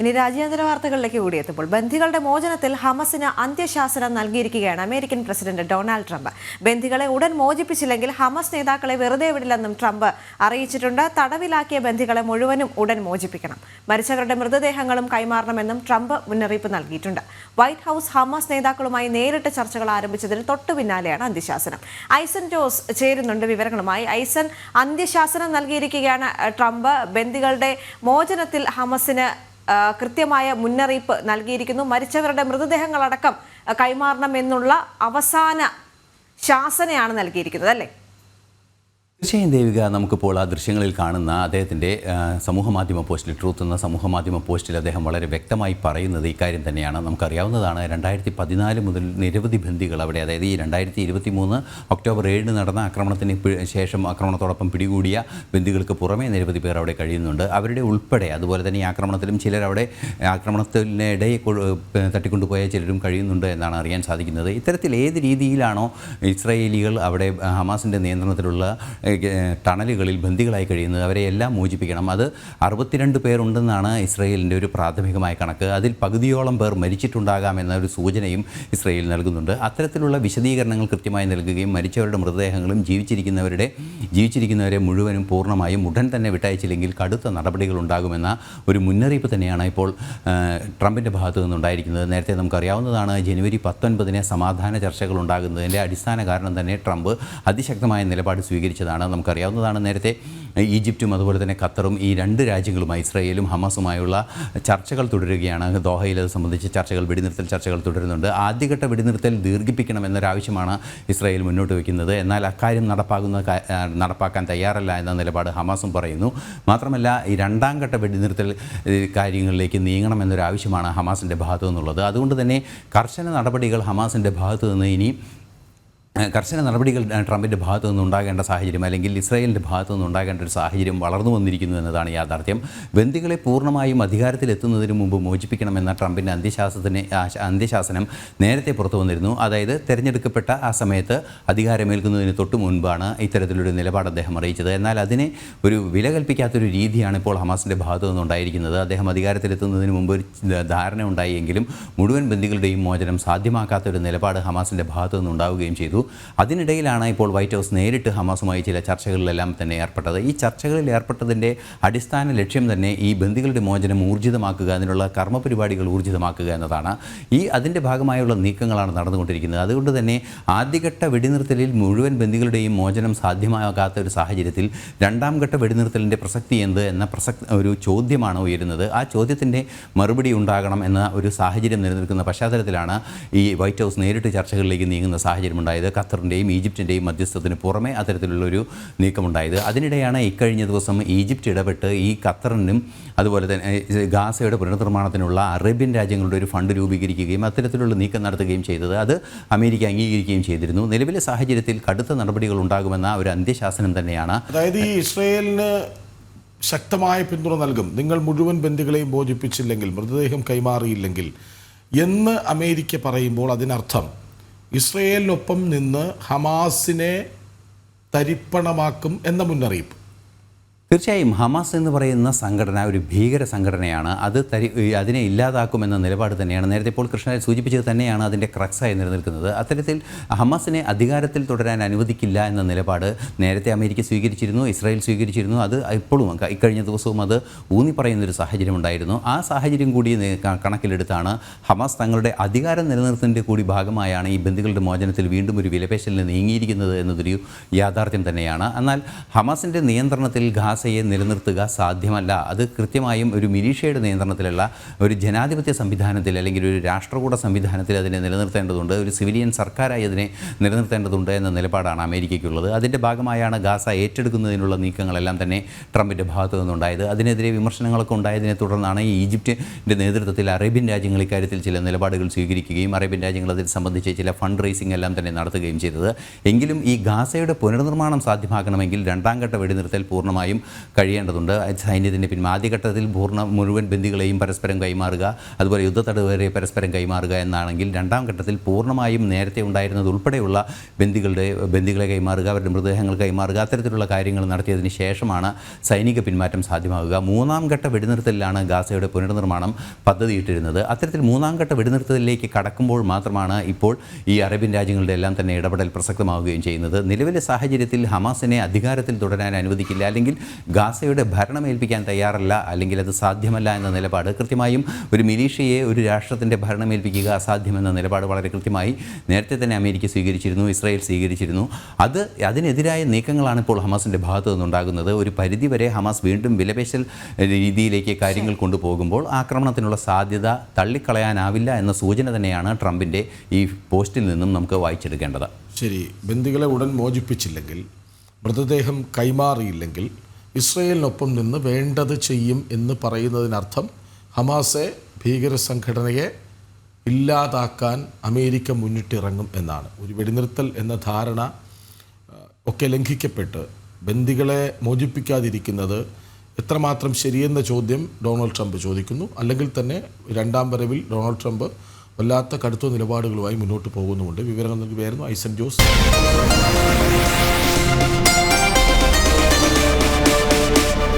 ഇനി രാജ്യാന്തര വാർത്തകളിലേക്ക് കൂടിയെത്തുമ്പോൾ ബന്ധികളുടെ മോചനത്തിൽ ഹമസിന് അന്ത്യശാസനം നൽകിയിരിക്കുകയാണ് അമേരിക്കൻ പ്രസിഡന്റ് ഡൊണാൾഡ് ട്രംപ്. ബന്ധികളെ ഉടൻ മോചിപ്പിച്ചില്ലെങ്കിൽ ഹമസ് നേതാക്കളെ വെറുതെ വിടില്ലെന്നും ട്രംപ് അറിയിച്ചിട്ടുണ്ട്. തടവിലാക്കിയ ബന്ധികളെ മുഴുവനും ഉടൻ മോചിപ്പിക്കണം. മരിച്ചവരുടെ മൃതദേഹങ്ങളും കൈമാറണമെന്നും ട്രംപ് മുന്നറിയിപ്പ് നൽകിയിട്ടുണ്ട്. വൈറ്റ് ഹൗസ് ഹമസ് നേതാക്കളുമായി നേരിട്ട് ചർച്ചകൾ ആരംഭിച്ചതിന് തൊട്ടു പിന്നാലെയാണ് അന്ത്യശാസനം. ഐസൻ ജോസ് ചേരുന്നുണ്ട് വിവരങ്ങളുമായി. ഐസൻ അന്ത്യശാസനം നൽകിയിരിക്കുകയാണ് ട്രംപ്. ബന്ദികളുടെ മോചനത്തിൽ ഹമസിന് കൃത്യമായ മുന്നറിയിപ്പ് നൽകിയിരിക്കുന്നു. മരിച്ചവരുടെ മൃതദേഹങ്ങളടക്കം കൈമാറണമെന്നുള്ള അവസാന ശാസനയാണ് നൽകിയിരിക്കുന്നത് അല്ലേ? തീർച്ചയായും ദേവിക നമുക്കിപ്പോൾ ആ ദൃശ്യങ്ങളിൽ കാണുന്ന അദ്ദേഹത്തിന്റെ സമൂഹമാധ്യമ പോസ്റ്റിൽ ട്രൂത്ത് എന്ന സമൂഹമാധ്യമ പോസ്റ്റിൽ അദ്ദേഹം വളരെ വ്യക്തമായി പറയുന്നത് ഇക്കാര്യം തന്നെയാണ്. നമുക്കറിയാവുന്നതാണ് രണ്ടായിരത്തി പതിനാല് മുതൽ നിരവധി ബന്ദികൾ അവിടെ അതായത് ഈ രണ്ടായിരത്തി ഇരുപത്തി മൂന്ന് ഒക്ടോബർ ഏഴിന് നടന്ന ആക്രമണത്തിന് ശേഷം ആക്രമണത്തോടൊപ്പം പിടികൂടിയ ബന്ദികൾക്ക് പുറമേ നിരവധി പേർ അവിടെ കഴിയുന്നുണ്ട്. അവരുടെ ഉൾപ്പെടെ അതുപോലെ തന്നെ ഈ ആക്രമണത്തിലും ചിലർ അവിടെ ആക്രമണത്തിനിടെ തട്ടിക്കൊണ്ടുപോയ ചിലരും കഴിയുന്നുണ്ട് എന്നാണ് അറിയാൻ സാധിക്കുന്നത്. ഇത്തരത്തിൽ ഏത് രീതിയിലാണോ ഇസ്രായേലികൾ അവിടെ ഹമാസിന്റെ നിയന്ത്രണത്തിലുള്ള ടണലുകളിൽ ബന്ദികളായി കഴിയുന്നത് അവരെ എല്ലാം മോചിപ്പിക്കണം. അത് അറുപത്തിരണ്ട് പേരുണ്ടെന്നാണ് ഇസ്രയേലിന്റെ ഒരു പ്രാഥമികമായ കണക്ക്. അതിൽ പകുതിയോളം പേർ മരിച്ചിട്ടുണ്ടാകാം എന്ന ഒരു സൂചനയും ഇസ്രയേൽ നൽകുന്നുണ്ട്. അത്തരത്തിലുള്ള വിശദീകരണങ്ങൾ കൃത്യമായി നൽകുകയും മരിച്ചവരുടെ മൃതദേഹങ്ങളും ജീവിച്ചിരിക്കുന്നവരുടെ ജീവിച്ചിരിക്കുന്നവരെ മുഴുവനും പൂർണമായും ഉടൻ തന്നെ വിട്ടയച്ചില്ലെങ്കിൽ കടുത്ത നടപടികൾ ഉണ്ടാകുമെന്ന ഒരു മുന്നറിയിപ്പ് തന്നെയാണ് ഇപ്പോൾ ട്രംപിന്റെ ഭാഗത്തു നിന്നുണ്ടായിരിക്കുന്നത്. നേരത്തെ നമുക്കറിയാവുന്നതാണ് ജനുവരി പത്തൊൻപതിന് സമാധാന ചർച്ചകൾ ഉണ്ടാകുന്നതിന്റെ അടിസ്ഥാന കാരണം തന്നെ ട്രംപ് അതിശക്തമായ നിലപാട് സ്വീകരിച്ചതാണ്. നമുക്കറിയാവുന്നതാണ്. നേരത്തെ ഈജിപ്തും അതുപോലെ തന്നെ ഖത്തറും ഈ രണ്ട് രാജ്യങ്ങളുമായി ഇസ്രയേലും ഹമാസുമായുള്ള ചർച്ചകൾ തുടരുകയാണ്. ദോഹയിൽ അത് സംബന്ധിച്ച് ചർച്ചകൾ വെടിനിർത്തൽ ചർച്ചകൾ തുടരുന്നുണ്ട്. ആദ്യഘട്ട വെടിനിർത്തൽ ദീർഘിപ്പിക്കണം എന്നൊരാവശ്യമാണ് ഇസ്രായേൽ മുന്നോട്ട് വയ്ക്കുന്നത് എന്നാൽ അക്കാര്യം നടപ്പാകുന്ന കാ- നടപ്പാക്കാൻ തയ്യാറല്ല എന്ന നിലപാട് ഹമാസും പറയുന്നു. മാത്രമല്ല ഈ രണ്ടാം ഘട്ട വെടിനിർത്തൽ കാര്യങ്ങളിലേക്ക് നീങ്ങണം എന്നൊരാവശ്യമാണ് ഹമാസിന്റെ ഭാഗത്തു നിന്നുള്ളത്. അതുകൊണ്ട് തന്നെ കർശന നടപടികൾ ഹമാസിന്റെ ഭാഗത്തു നിന്ന് ഇനി കർശന നടപടികൾ ട്രംപിന്റെ ഭാഗത്തു നിന്ന് ഉണ്ടാകേണ്ട സാഹചര്യം അല്ലെങ്കിൽ ഇസ്രായേലിന്റെ ഭാഗത്തു നിന്ന് ഉണ്ടാകേണ്ട ഒരു സാഹചര്യം വളർന്നു വന്നിരിക്കുന്നു എന്നതാണ് യാഥാർത്ഥ്യം. ബന്ദികളെ പൂർണമായും അധികാരത്തിലെത്തുന്നതിന് മുമ്പ് മോചിപ്പിക്കണമെന്ന ട്രംപിന്റെ അന്ത്യശാസനത്തിന് ആ- അന്ത്യശാസനം നേരത്തെ പുറത്തു വന്നിരുന്നു. അതായത് തിരഞ്ഞെടുക്കപ്പെട്ട ആ സമയത്ത് അധികാരമേൽക്കുന്നതിന് തൊട്ട് മുൻപാണ് ഇത്തരത്തിലൊരു നിലപാട് അദ്ദേഹം അറിയിച്ചത്. എന്നാൽ അതിനെ ഒരു വില കൽപ്പിക്കാത്തൊരു രീതിയാണ് ഇപ്പോൾ ഹമാസിന്റെ ഭാഗത്തു നിന്നുണ്ടായിരിക്കുന്നത് അദ്ദേഹം അധികാരത്തിലെത്തുന്നതിന് മുമ്പ് ഒരു ധാരണ ഉണ്ടായെങ്കിലും മുഴുവൻ ബന്ദികളുടെയും മോചനം സാധ്യമാക്കാത്ത ഒരു നിലപാട് ഹമാസിന്റെ ഭാഗത്തു നിന്നുണ്ടാവുകയും ചെയ്തു. അതിനിടയിലാണ് ഇപ്പോൾ വൈറ്റ് ഹൗസ് നേരിട്ട് ഹമാസുമായി ചില ചർച്ചകളിലെല്ലാം തന്നെ ഏർപ്പെട്ടത്. ഈ ചർച്ചകളിൽ ഏർപ്പെട്ടതിന്റെ അടിസ്ഥാന ലക്ഷ്യം തന്നെ ഈ ബന്ദികളുടെ മോചനം ഊർജിതമാക്കുക അതിനുള്ള കർമ്മപരിപാടികൾ ഊർജിതമാക്കുക എന്നതാണ്. ഈ അതിന്റെ ഭാഗമായുള്ള നീക്കങ്ങളാണ് നടന്നുകൊണ്ടിരിക്കുന്നത്. അതുകൊണ്ട് തന്നെ ആദ്യഘട്ട വെടിനിർത്തലിൽ മുഴുവൻ ബന്ദികളുടെയും മോചനം സാധ്യമാകാത്ത ഒരു സാഹചര്യത്തിൽ രണ്ടാം ഘട്ട വെടിനിർത്തലിന്റെ പ്രസക്തി എന്ത് എന്ന പ്രസക്തി ഒരു ചോദ്യമാണ് ഉയരുന്നത്. ആ ചോദ്യത്തിന്റെ മറുപടി ഉണ്ടാകണം എന്ന ഒരു സാഹചര്യം നിലനിൽക്കുന്ന പശ്ചാത്തലത്തിലാണ് ഈ വൈറ്റ് ഹൗസ് നേരിട്ട് ചർച്ചകളിലേക്ക് നീങ്ങുന്ന സാഹചര്യം ഉണ്ടായത് ഖത്തറിന്റെയും ഈജിപ്തിന്റെയും മധ്യസ്ഥത്തിന് പുറമെ അത്തരത്തിലുള്ളൊരു നീക്കമുണ്ടായത്. അതിനിടെയാണ് ഇക്കഴിഞ്ഞ ദിവസം ഈജിപ്റ്റ് ഇടപെട്ട് ഈ ഖത്തറിനും അതുപോലെ തന്നെ ഗാസയുടെ പുനർനിർമ്മാണത്തിനുള്ള അറേബ്യൻ രാജ്യങ്ങളുടെ ഒരു ഫണ്ട് രൂപീകരിക്കുകയും അത്തരത്തിലുള്ള നീക്കം നടത്തുകയും ചെയ്തത്. അത് അമേരിക്ക അംഗീകരിക്കുകയും ചെയ്തിരുന്നു. നിലവിലെ സാഹചര്യത്തിൽ കടുത്ത നടപടികൾ ഉണ്ടാകുമെന്ന ഒരു അന്ത്യശാസനം തന്നെയാണ്. അതായത് ഈ ഇസ്രയേലിന് ശക്തമായ പിന്തുണ നൽകും. നിങ്ങൾ മുഴുവൻ ബന്ധുക്കളെയും ബോധിപ്പിച്ചില്ലെങ്കിൽ മൃതദേഹം കൈമാറിയില്ലെങ്കിൽ എന്ന് അമേരിക്ക പറയുമ്പോൾ അതിനർത്ഥം ഇസ്രയേലിനൊപ്പം നിന്ന് ഹമാസിനെ തരിപ്പണമാക്കും എന്ന മുന്നറിയിപ്പ്. തീർച്ചയായും ഹമാസ് എന്ന് പറയുന്ന സംഘടന ഒരു ഭീകര സംഘടനയാണ്. അത് തരി അതിനെ ഇല്ലാതാക്കുമെന്ന നിലപാട് തന്നെയാണ്. നേരത്തെ ഇപ്പോൾ കൃഷ്ണൻ സൂചിപ്പിച്ചത് തന്നെയാണ് അതിന്റെ ക്രക്സായി നിലനിൽക്കുന്നത്. അത്തരത്തിൽ ഹമാസിനെ അധികാരത്തിൽ തുടരാൻ അനുവദിക്കില്ല എന്ന നിലപാട് നേരത്തെ അമേരിക്ക സ്വീകരിച്ചിരുന്നു ഇസ്രായേൽ സ്വീകരിച്ചിരുന്നു. അത് ഇപ്പോഴും ഇക്കഴിഞ്ഞ ദിവസവും അത് ഊന്നി പറയുന്നൊരു സാഹചര്യം ഉണ്ടായിരുന്നു ആ സാഹചര്യം കൂടി കണക്കിലെടുത്താണ് ഹമാസ് തങ്ങളുടെ അധികാരം നിലനിർത്തുന്നതിന്റെ കൂടി ഭാഗമായാണ് ഈ ബന്ധുക്കളുടെ മോചനത്തിൽ വീണ്ടും ഒരു വിലപേശലിന് നീങ്ങിയിരിക്കുന്നത് എന്നതൊരു യാഥാർത്ഥ്യം തന്നെയാണ്. എന്നാൽ ഹമാസിന്റെ നിയന്ത്രണത്തിൽ ഗാസയെ നിലനിർത്തുക സാധ്യമല്ല. അത് കൃത്യമായും ഒരു മിലീഷ്യയുടെ നിയന്ത്രണത്തിലുള്ള ഒരു ജനാധിപത്യ സംവിധാനത്തിൽ അല്ലെങ്കിൽ ഒരു രാഷ്ട്രകൂട സംവിധാനത്തിൽ അതിനെ നിലനിർത്തേണ്ടതുണ്ട്. ഒരു സിവിലിയൻ സർക്കാരായി അതിനെ നിലനിർത്തേണ്ടതുണ്ട് എന്ന നിലപാടാണ് അമേരിക്കയ്ക്കുള്ളത്. അതിന്റെ ഭാഗമായാണ് ഗാസ ഏറ്റെടുക്കുന്നതിനുള്ള നീക്കങ്ങളെല്ലാം തന്നെ ട്രംപിന്റെ ഭാഗത്തു നിന്നുണ്ടായത്. അതിനെതിരെ വിമർശനങ്ങളൊക്കെ ഉണ്ടായതിനെ തുടർന്നാണ് ഈ ഈജിപ്റ്റിന്റെ നേതൃത്വത്തിൽ അറേബ്യൻ രാജ്യങ്ങൾ ഇക്കാര്യത്തിൽ ചില നിലപാടുകൾ സ്വീകരിക്കുകയും അറേബ്യൻ രാജ്യങ്ങൾ അതിൽ സംബന്ധിച്ച് ചില ഫണ്ട് റേസിംഗ് എല്ലാം തന്നെ നടത്തുകയും ചെയ്തത്. എങ്കിലും ഈ ഗാസയുടെ പുനർനിർമ്മാണം സാധ്യമാക്കണമെങ്കിൽ രണ്ടാം ഘട്ട വെടിനിർത്തൽ പൂർണമായും കഴിയേണ്ടതുണ്ട്. സൈന്യത്തിന്റെ പിന്മാ ആദ്യഘട്ടത്തിൽ പൂർണ മുഴുവൻ ബന്ദികളെയും പരസ്പരം കൈമാറുക അതുപോലെ യുദ്ധത്തടവുകാരെ പരസ്പരം കൈമാറുക എന്നാണെങ്കിൽ രണ്ടാം ഘട്ടത്തിൽ പൂർണമായും നേരത്തെ ഉണ്ടായിരുന്നത് ഉൾപ്പെടെയുള്ള ബന്ദികളുടെ ബന്ദികളെ കൈമാറുക അവരുടെ മൃതദേഹങ്ങൾ കൈമാറുക അത്തരത്തിലുള്ള കാര്യങ്ങൾ നടത്തിയതിന് ശേഷമാണ് സൈനിക പിന്മാറ്റം സാധ്യമാകുക. മൂന്നാം ഘട്ട വെടിനിർത്തലിലാണ് ഗാസയുടെ പുനർനിർമ്മാണം പദ്ധതിയിട്ടിരുന്നത്. അത്തരത്തിൽ മൂന്നാം ഘട്ട വെടിനിർത്തലിലേക്ക് കടക്കുമ്പോൾ മാത്രമാണ് ഇപ്പോൾ ഈ അറേബ്യൻ രാജ്യങ്ങളുടെ എല്ലാം തന്നെ ഇടപെടൽ പ്രസക്തമാവുകയും ചെയ്യുന്നത്. നിലവിലെ സാഹചര്യത്തിൽ ഹമാസിനെ അധികാരത്തിൽ തുടരാൻ അനുവദിക്കില്ല. അല്ലെങ്കിൽ ഗാസയുടെ ഭരണം ഏൽപ്പിക്കാൻ തയ്യാറല്ല അല്ലെങ്കിൽ അത് സാധ്യമല്ല എന്ന നിലപാട്. കൃത്യമായും ഒരു മിലീഷ്യയെ ഒരു രാഷ്ട്രത്തിന്റെ ഭരണം ഏൽപ്പിക്കുക അസാധ്യമെന്ന നിലപാട് വളരെ കൃത്യമായി നേരത്തെ തന്നെ അമേരിക്ക സ്വീകരിച്ചിരുന്നു ഇസ്രായേൽ സ്വീകരിച്ചിരുന്നു. അത് അതിനെതിരായ നീക്കങ്ങളാണ് ഇപ്പോൾ ഹമാസിന്റെ ഭാഗത്തു നിന്നുണ്ടാകുന്നത്. ഒരു പരിധിവരെ ഹമാസ് വീണ്ടും വിലപേശൽ രീതിയിലേക്ക് കാര്യങ്ങൾ കൊണ്ടുപോകുമ്പോൾ ആക്രമണത്തിനുള്ള സാധ്യത തള്ളിക്കളയാനാവില്ല എന്ന സൂചന തന്നെയാണ് ട്രംപിന്റെ ഈ പോസ്റ്റിൽ നിന്നും നമുക്ക് വായിച്ചെടുക്കേണ്ടത്. ശരി. ബന്ദികളെ ഉടൻ മോചിപ്പിച്ചില്ലെങ്കിൽ മൃതദേഹം കൈമാറിയില്ലെങ്കിൽ ഇസ്രയേലിനൊപ്പം നിന്ന് വേണ്ടത് ചെയ്യും എന്ന് പറയുന്നതിനർത്ഥം ഹമാസെ ഭീകര സംഘടനയെ ഇല്ലാതാക്കാൻ അമേരിക്ക മുന്നിട്ടിറങ്ങും എന്നാണ്. ഒരു വെടിനിർത്തൽ എന്ന ധാരണ ഒക്കെ ലംഘിക്കപ്പെട്ട് ബന്ദികളെ മോചിപ്പിക്കാതിരിക്കുന്നത് എത്രമാത്രം ശരിയെന്ന ചോദ്യം ഡൊണാൾഡ് ട്രംപ് ചോദിക്കുന്നു. അല്ലെങ്കിൽ തന്നെ രണ്ടാം വരവിൽ ഡൊണാൾഡ് ട്രംപ് വല്ലാത്ത കടുത്ത നിലപാടുകളുമായി മുന്നോട്ട് പോകുന്നുമുണ്ട്. വിവരങ്ങൾ നൽകുകയായിരുന്നു ഐസൻ ജോസ്.